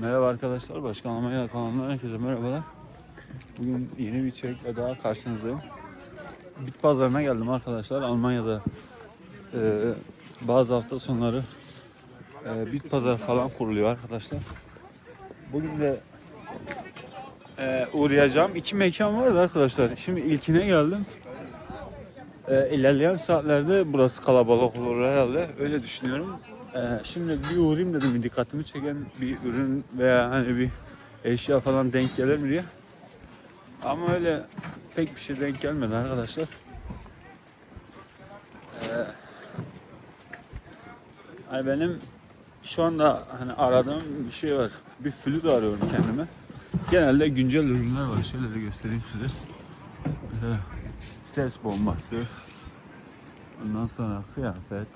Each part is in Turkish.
Merhaba arkadaşlar, Başkan Almanya kanalından herkese merhabalar. Bugün yeni bir içerikle daha karşınızdayım. Bit pazarına geldim arkadaşlar. Almanya'da e, bazı hafta sonları e, bit pazar falan kuruluyor arkadaşlar. Bugün de e, uğrayacağım. İki mekan vardı arkadaşlar. Şimdi ilkine geldim. E, ilerleyen saatlerde burası kalabalık olur herhalde. Öyle düşünüyorum. E, şimdi bir uğrayayım dedim. Dikkatimi çeken bir ürün veya hani bir eşya falan denk gelir mi diye. Ama öyle pek bir şey denk gelmedi arkadaşlar. E, hani benim şu anda hani aradığım bir şey var. Bir flüt arıyorum kendime. Genelde güncel ürünler var. Şöyle de göstereyim size. Mesela ses bombası. Ondan sonra kıyafet.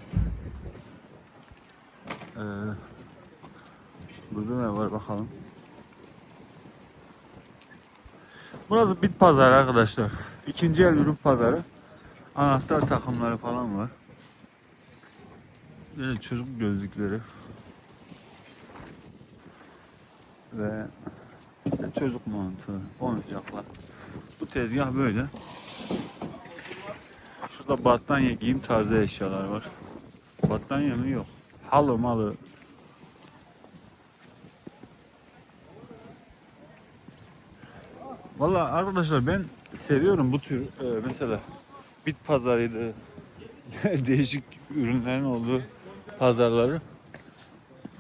Ee, burada ne var bakalım. Burası bit pazarı arkadaşlar. İkinci el ürün pazarı. Anahtar takımları falan var. Böyle çocuk gözlükleri. Ve işte çocuk montu, oyuncaklar. Bu tezgah böyle. Şurada battaniye giyim tarzı eşyalar var. Battaniye mi? Yok. Halı malı. Valla arkadaşlar ben seviyorum bu tür e, mesela bit pazarıydı. Değişik ürünlerin olduğu pazarları.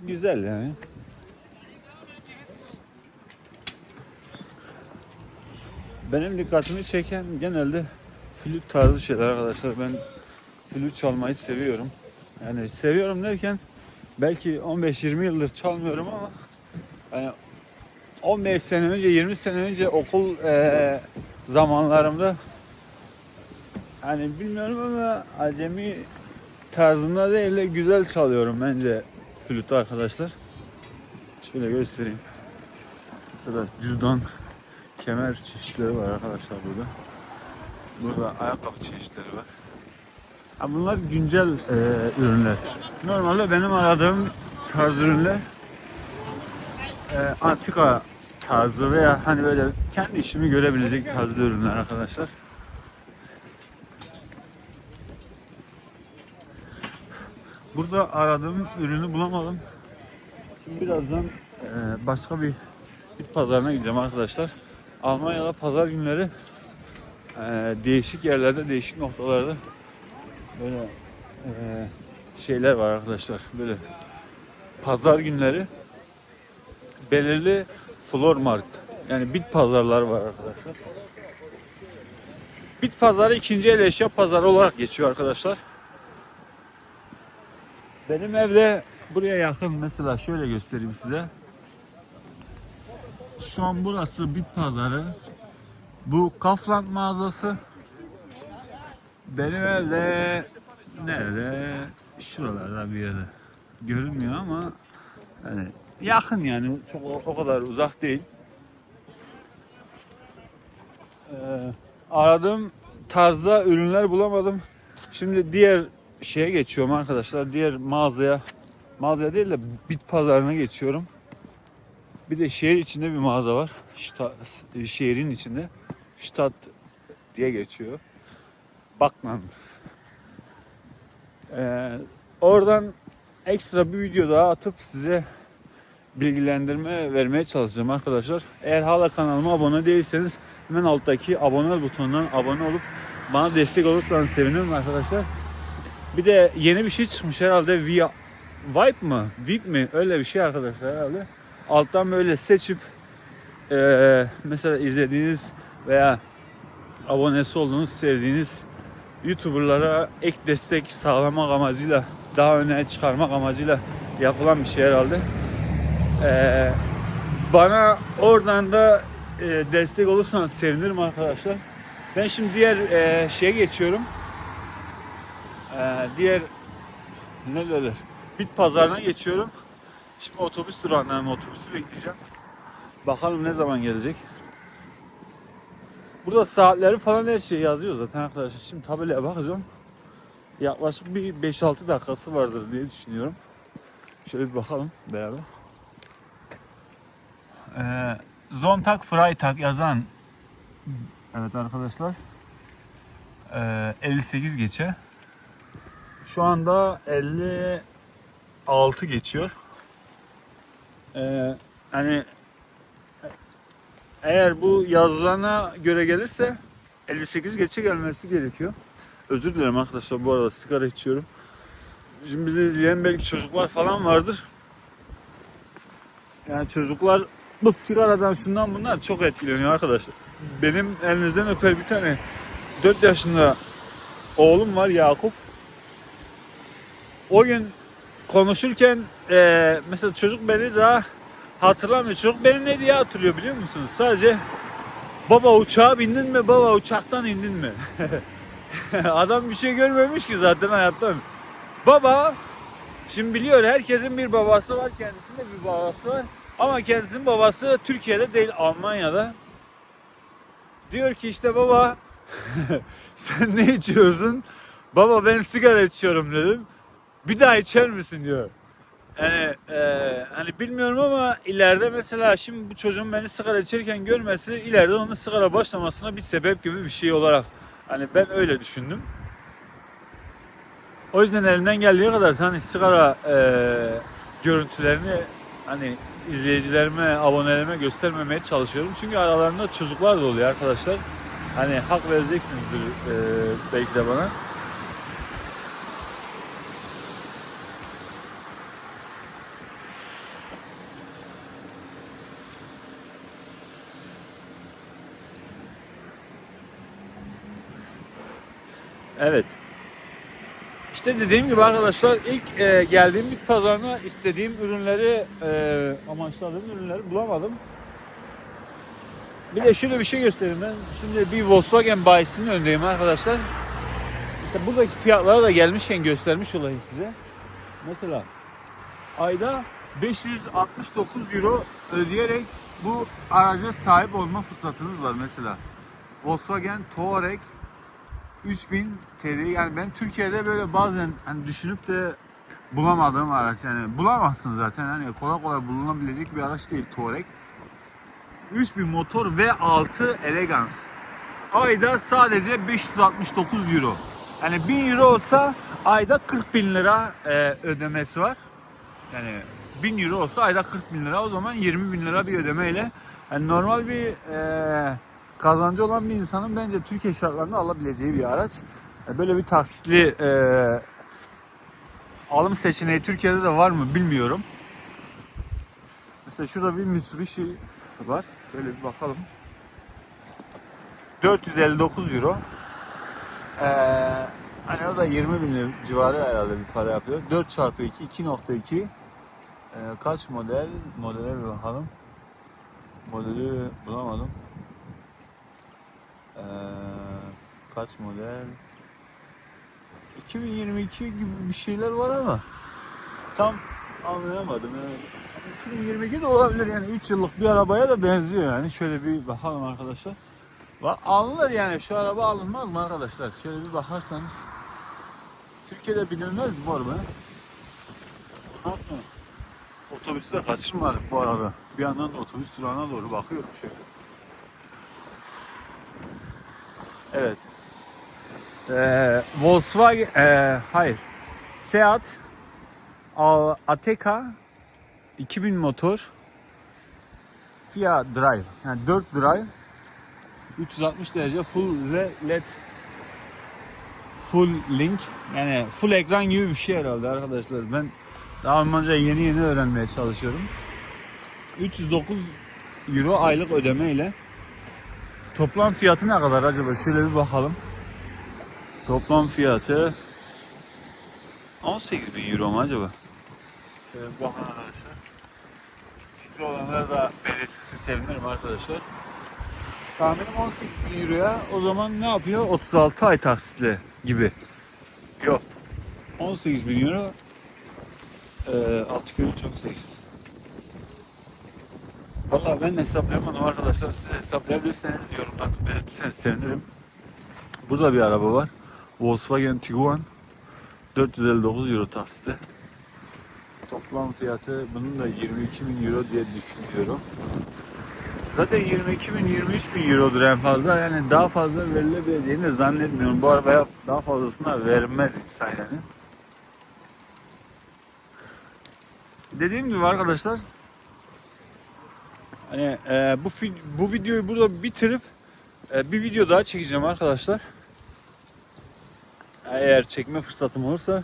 Güzel yani. Benim dikkatimi çeken genelde flüt tarzı şeyler arkadaşlar. Ben flüt çalmayı seviyorum. Yani seviyorum derken belki 15-20 yıldır çalmıyorum ama yani 15 sene önce 20 sene önce okul eee, zamanlarımda hani bilmiyorum ama acemi tarzında değil de güzel çalıyorum bence flütü arkadaşlar. Şöyle göstereyim. Mesela cüzdan, kemer çeşitleri var arkadaşlar burada. Burada ayakkabı çeşitleri var. Bunlar güncel e, ürünler. Normalde benim aradığım tarz ürünler e, antika tarzı veya hani böyle kendi işimi görebilecek tarzda ürünler arkadaşlar. Burada aradığım ürünü bulamadım. Şimdi birazdan e, başka bir bit pazarına gideceğim arkadaşlar. Almanya'da pazar günleri e, değişik yerlerde, değişik noktalarda böyle e, şeyler var arkadaşlar. Böyle pazar günleri belirli floor market yani bit pazarlar var arkadaşlar. Bit pazarı ikinci el eşya pazarı olarak geçiyor arkadaşlar. Benim evde buraya yakın mesela şöyle göstereyim size. Şu an burası bit pazarı. Bu Kaufland mağazası. Benim evde nerede? Şuralarda bir yerde. Görünmüyor ama hani yakın yani çok o, kadar uzak değil. Ee, aradığım tarzda ürünler bulamadım. Şimdi diğer şeye geçiyorum arkadaşlar. Diğer mağazaya mağazaya değil de bit pazarına geçiyorum. Bir de şehir içinde bir mağaza var. Şta, şehrin içinde. Stadt diye geçiyor. Bakmam. Ee, oradan ekstra bir video daha atıp size bilgilendirme vermeye çalışacağım arkadaşlar. Eğer hala kanalıma abone değilseniz hemen alttaki abone butonundan abone olup bana destek olursanız sevinirim arkadaşlar. Bir de yeni bir şey çıkmış herhalde Via Vibe mı? VIP mi? Öyle bir şey arkadaşlar herhalde. Alttan böyle seçip eee, mesela izlediğiniz veya abonesi olduğunuz, sevdiğiniz YouTuber'lara ek destek sağlamak amacıyla daha öne çıkarmak amacıyla yapılan bir şey herhalde. Eee, bana oradan da eee, destek olursanız sevinirim arkadaşlar. Ben şimdi diğer eee, şeye geçiyorum. Eee, diğer ne derler? Bit pazarına geçiyorum. Şimdi otobüs durağından otobüsü bekleyeceğim. Bakalım ne zaman gelecek. Burada saatleri falan her şey yazıyor zaten arkadaşlar. Şimdi tabelaya bakacağım. Yaklaşık bir 5-6 dakikası vardır diye düşünüyorum. Şöyle bir bakalım beraber. Ee, Zontag Freitag yazan Evet arkadaşlar. Ee, 58 geçe. Şu anda 56 geçiyor. Ee, hani eğer bu yazılana göre gelirse 58 geçe gelmesi gerekiyor. Özür dilerim arkadaşlar bu arada sigara içiyorum. Şimdi bizi izleyen belki çocuklar falan vardır. Yani çocuklar bu sigaradan şundan bunlar çok etkileniyor arkadaşlar. Benim elinizden öper bir tane 4 yaşında oğlum var Yakup. O gün konuşurken eee, mesela çocuk beni daha hatırlamıyor. Çocuk beni ne diye hatırlıyor biliyor musunuz? Sadece baba uçağa bindin mi? Baba uçaktan indin mi? Adam bir şey görmemiş ki zaten hayattan. Baba şimdi biliyor herkesin bir babası var kendisinde bir babası var. Ama kendisinin babası Türkiye'de değil Almanya'da. Diyor ki işte baba sen ne içiyorsun? Baba ben sigara içiyorum dedim. Bir daha içer misin diyor. Yani e, hani bilmiyorum ama ileride mesela şimdi bu çocuğun beni sigara içerken görmesi ileride onun sigara başlamasına bir sebep gibi bir şey olarak hani ben öyle düşündüm. O yüzden elimden geldiği kadar hani sigara e, görüntülerini hani izleyicilerime, abonelerime göstermemeye çalışıyorum. Çünkü aralarında çocuklar da oluyor arkadaşlar. Hani hak vereceksinizdir e, belki de bana. Evet. İşte dediğim gibi arkadaşlar ilk e, geldiğim bit pazarına istediğim ürünleri e, amaçladığım ürünleri bulamadım. Bir de şöyle bir şey göstereyim ben. Şimdi bir Volkswagen bayisinin önündeyim arkadaşlar. Mesela buradaki fiyatları da gelmişken göstermiş olayım size. Mesela ayda 569 euro ödeyerek bu araca sahip olma fırsatınız var mesela. Volkswagen Touareg 3000 TL yani ben Türkiye'de böyle bazen hani düşünüp de bulamadığım araç yani bulamazsın zaten hani kolay kolay bulunabilecek bir araç değil Touareg. 3000 motor V6 Elegance. Ayda sadece 569 euro. Yani 1000 euro olsa ayda 40 bin lira e, ödemesi var. Yani 1000 euro olsa ayda 40 bin lira o zaman 20 bin lira bir ödemeyle yani normal bir e, kazancı olan bir insanın bence Türkiye şartlarında alabileceği bir araç. E, Böyle bir taksitli e, alım seçeneği Türkiye'de de var mı bilmiyorum. Mesela şurada bir Mitsubishi var. Şöyle bir bakalım. 459 euro. Ee, hani o da 20 bin civarı herhalde bir para yapıyor. 4 çarpı 2 2.2 ee, kaç model? Modele bir bakalım. Modeli bulamadım. Kaç model? 2022 gibi bir şeyler var ama tam anlayamadım. Yani 2022 de olabilir yani 3 yıllık bir arabaya da benziyor yani. Şöyle bir bakalım arkadaşlar. Alınır yani şu araba alınmaz mı arkadaşlar? Şöyle bir bakarsanız Türkiye'de binilmez mi bu araba? Nasıl? Otobüsü de kaçırmadık bu arada. Bir yandan da otobüs durağına doğru bakıyorum şöyle. Evet. Ee, Volkswagen, ee, hayır. Seat Ateca 2000 motor. Fiat Drive yani 4 Drive. 360 derece full le- led. Full link. Yani full ekran gibi bir şey herhalde arkadaşlar. Ben daha Almanca yeni yeni öğrenmeye çalışıyorum. 309 euro aylık ödemeyle. Toplam fiyatı ne kadar acaba? Şöyle bir bakalım toplam fiyatı 18 bin euro mu acaba? Şöyle bir bakın arkadaşlar. Fikri olanlar da belirtirse sevinirim arkadaşlar. Tahminim 18 bin euroya o zaman ne yapıyor? 36 ay taksitle gibi. Yok. 18 bin euro ee, 6 kilo çok 8. Valla ben hesaplayamadım arkadaşlar. Siz hesaplayabilirseniz yorumlarda belirtirseniz sevinirim. Burada bir araba var. Volkswagen Tiguan. 459 euro taksitle. toplam fiyatı bunun da 22 bin euro diye düşünüyorum. Zaten 22 bin 23 bin eurodur en fazla yani daha fazla verilebileceğini de zannetmiyorum. Bu arabaya daha fazlasına vermez insan yani. Dediğim gibi arkadaşlar hani e, bu bu videoyu burada bitirip e, bir video daha çekeceğim arkadaşlar. Eğer çekme fırsatım olursa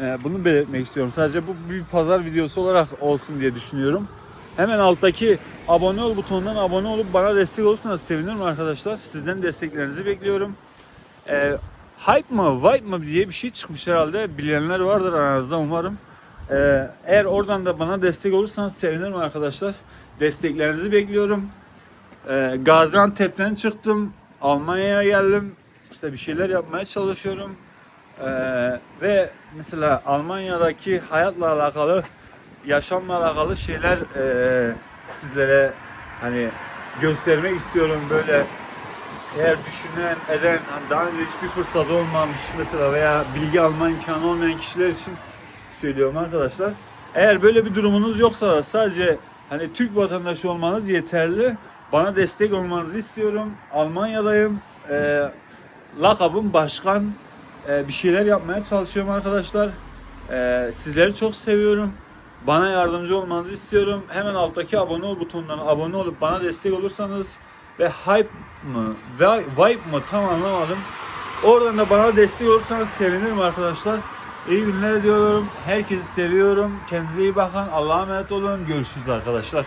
e, bunu belirtmek istiyorum. Sadece bu bir pazar videosu olarak olsun diye düşünüyorum. Hemen alttaki abone ol butonundan abone olup bana destek olursanız sevinirim arkadaşlar. Sizden desteklerinizi bekliyorum. E, hype mı, vibe mı diye bir şey çıkmış herhalde. Bilenler vardır aranızda umarım. E, eğer oradan da bana destek olursanız sevinirim arkadaşlar. Desteklerinizi bekliyorum. E, Gaziantep'ten çıktım. Almanya'ya geldim. İşte bir şeyler yapmaya çalışıyorum. E, ve mesela Almanya'daki hayatla alakalı yaşamla alakalı şeyler e, sizlere hani göstermek istiyorum böyle eğer düşünen eden hani daha önce hiçbir fırsat olmamış mesela veya bilgi alma imkanı olmayan kişiler için söylüyorum arkadaşlar. Eğer böyle bir durumunuz yoksa sadece hani Türk vatandaşı olmanız yeterli. Bana destek olmanızı istiyorum. Almanya'dayım. Ee, lakabım başkan. Ee, bir şeyler yapmaya çalışıyorum arkadaşlar. Ee, sizleri çok seviyorum. Bana yardımcı olmanızı istiyorum. Hemen alttaki abone ol butonundan abone olup bana destek olursanız ve hype mı, vi- vibe mı tam anlamadım. Oradan da bana destek olursanız sevinirim arkadaşlar. İyi günler diyorum. Herkesi seviyorum. Kendinize iyi bakın. Allah'a emanet olun. Görüşürüz arkadaşlar.